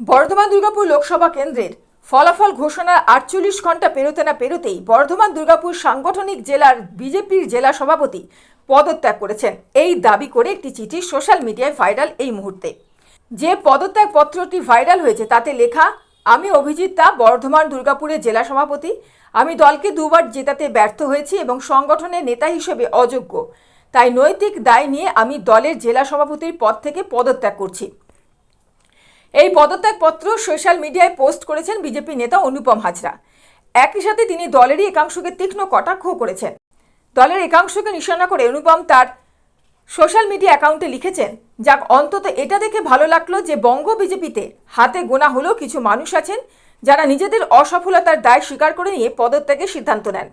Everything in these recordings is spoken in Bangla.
বর্ধমান দুর্গাপুর লোকসভা কেন্দ্রের ফলাফল ঘোষণার আটচল্লিশ ঘণ্টা পেরোতে না পেরোতেই বর্ধমান দুর্গাপুর সাংগঠনিক জেলার বিজেপির জেলা সভাপতি পদত্যাগ করেছেন। এই দাবি করে একটি চিঠি সোশ্যাল মিডিয়ায় ভাইরাল এই মুহূর্তে। যে পদত্যাগ পত্রটি ভাইরাল হয়েছে তাতে লেখা, আমি অভিজিৎ দা, বর্ধমান দুর্গাপুরের জেলা সভাপতি। আমি দলকে দুবার জেতাতে ব্যর্থ হয়েছি এবং সংগঠনের নেতা হিসেবে অযোগ্য। তাই নৈতিক দায় নিয়ে আমি দলের জেলা সভাপতির পদ থেকে পদত্যাগ করছি। এই পদত্যাগপত্র সোশ্যাল মিডিয়ায় পোস্ট করেছেন বিজেপি নেতা অনুপম হাজরা। একই সাথে তিনি দলেরই একাংশকে তীক্ষ্ণ কটাক্ষ করেছেন। দলের একাংশকে নিশানা করে অনুপম তার সোশ্যাল মিডিয়া অ্যাকাউন্টে লিখেছেন, যাক, অন্তত এটা দেখে ভালো লাগল যে বঙ্গ বিজেপিতে হাতে গোনা হলেও কিছু মানুষ আছেন যারা নিজেদের অসফলতার দায় স্বীকার করে নিয়ে পদত্যাগের সিদ্ধান্ত নেন।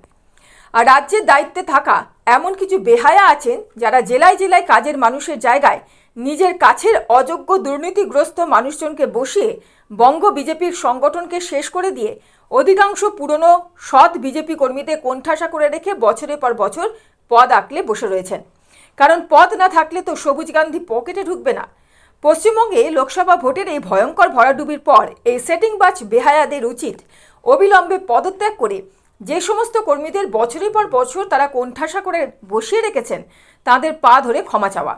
আর রাজ্যের দায়িত্বে থাকা এমন কিছু বেহায়া আছেন যারা জেলায় জেলায় কাজের মানুষের জায়গায় নিজের কাছের অযোগ্য দুর্নীতিগ্রস্ত মানুষজনকে বসিয়ে বঙ্গ বিজেপির সংগঠনকে শেষ করে দিয়ে অধিকাংশ পুরনো সৎ বিজেপি কর্মীদের কোণঠাসা করে রেখে বছরের পর বছর পদ আঁকলে বসে রয়েছেন। কারণ পদ না থাকলে তো সবুজ গান্ধী পকেটে ঢুকবে না। পশ্চিমবঙ্গে লোকসভা ভোটের এই ভয়ঙ্কর ভরাডুবির পর এই সেটিং বাজ বেহায়াদের উচিত অবিলম্বে পদত্যাগ করে যে সমস্ত কর্মীদের বছরের পর বছর তারা কোণঠাসা করে বসিয়ে রেখেছেন, তাদের পা ধরে ক্ষমা চাওয়া।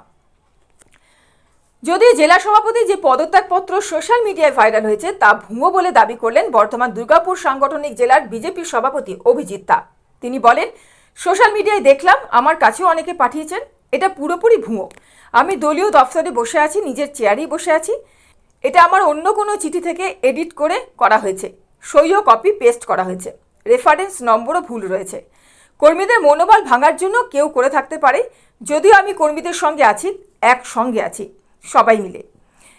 যদিও জেলা সভাপতি যে পদত্যাগপত্র সোশ্যাল মিডিয়ায় ভাইরাল হয়েছে, তা ভুয়ো বলে দাবি করলেন বর্তমান দুর্গাপুর সাংগঠনিক জেলার বিজেপির সভাপতি অভিজিৎ তা তিনি বলেন, সোশ্যাল মিডিয়ায় দেখলাম, আমার কাছেও অনেকে পাঠিয়েছেন। এটা পুরোপুরি ভুয়ো। আমি দলীয় দফতরে বসে আছি, নিজের চেয়ারেই বসে আছি। এটা আমার অন্য কোনো চিঠি থেকে এডিট করে করা হয়েছে। সইও কপি পেস্ট করা হয়েছে। রেফারেন্স নম্বরও ভুল রয়েছে। কর্মীদের মনোবল ভাঙার জন্য কেউ করে থাকতে পারে। যদিও আমি কর্মীদের সঙ্গে আছি এক সঙ্গে আছি, সবাই মিলে।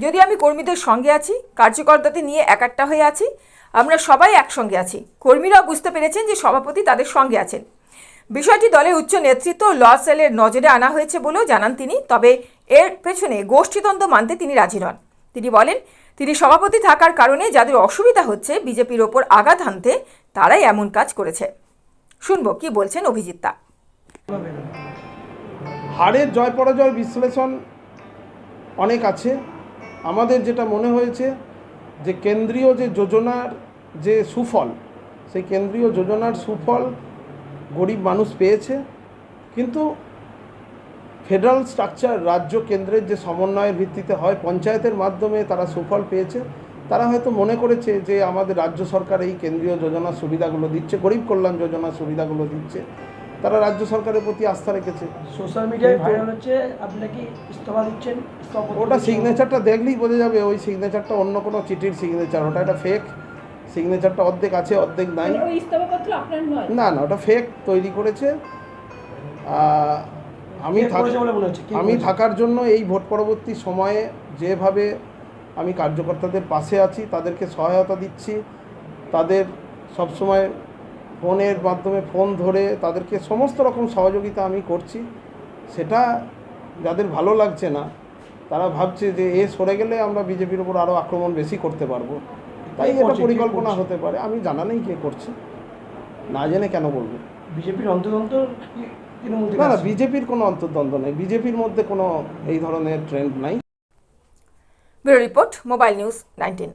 যদি আমি কর্মীদের সঙ্গে আছি, কার্যকর্তাদের নিয়ে একাট্টা হয়ে আছি, আমরা সবাই একসঙ্গে আছি। কর্মীরাও বুঝতে পেরেছেন যে সভাপতি তাদের সঙ্গে আছেন। বিষয়টি দলের উচ্চ নেতৃত্ব ল সেলের নজরে আনা হয়েছে বলেও জানান তিনি, তবে এর পেছনে গোষ্ঠীদ্বন্দ্ব মানতে তিনি রাজি নন। তিনি বলেন, তিনি সভাপতি থাকার কারণে যাদের অসুবিধা হচ্ছে বিজেপির ওপর আঘাত হানতে, তারাই এমন কাজ করেছে। শুনব কি বলছেন অভিজিৎ দা। হারের জয় পরাজয় বিশ্লেষণ অনেক আছে। আমাদের যেটা মনে হয়েছে যে কেন্দ্রীয় যে যোজনার যে সুফল, সেই কেন্দ্রীয় যোজনার সুফল গরিব মানুষ পেয়েছে। কিন্তু ফেডারেল স্ট্রাকচার রাজ্য কেন্দ্রের যে সমন্বয়ের ভিত্তিতে হয় পঞ্চায়েতের মাধ্যমে তারা সুফল পেয়েছে। তারা হয়তো মনে করেছে যে আমাদের রাজ্য সরকার এই কেন্দ্রীয় যোজনার সুবিধাগুলো দিচ্ছে গরিব কল্যাণ যোজনার সুবিধাগুলো দিচ্ছে। তারা রাজ্য সরকারের প্রতি আস্থা রেখেছে। সোশ্যাল মিডিয়ায় ভাইরাল হচ্ছে আপনি কি ইস্তফা দিচ্ছেন? ওটা সিগনেচারটা দেখলেই বোঝা যাবে ওই সিগনেচারটা অন্য কোনো চিঠির সিগনেচার ওটা একটা ফেক সিগনেচারটা অর্ধেক আছে অর্ধেক নাই। না না ওটা ফেক তৈরি করেছে। আহ, আমি আমি থাকার জন্য এই ভোট পরবর্তী সময়ে যেভাবে আমি কার্যকর্তাদের পাশে আছি তাদেরকে সহায়তা দিচ্ছি তাদের সবসময় ফোনের মাধ্যমে ফোন ধরে তাদেরকে সমস্ত রকম সহযোগিতা আমি করছি। সেটা যাদের ভালো লাগছে না তারা ভাবছে যে এ সরে গেলে আমরা বিজেপির উপর আরও আক্রমণ বেশি করতে পারব। তাই এটা পরিকল্পনা হতে পারে। আমি জানা নেই কে করছে। না জেনে কেন বলব? বিজেপির থেকে না না বিজেপির কোনো অন্তর্দ্বন্দ্ব নেই। বিজেপির মধ্যে কোনো এই ধরনের ট্রেন্ড নাই। Bureau report mobile news nineteen.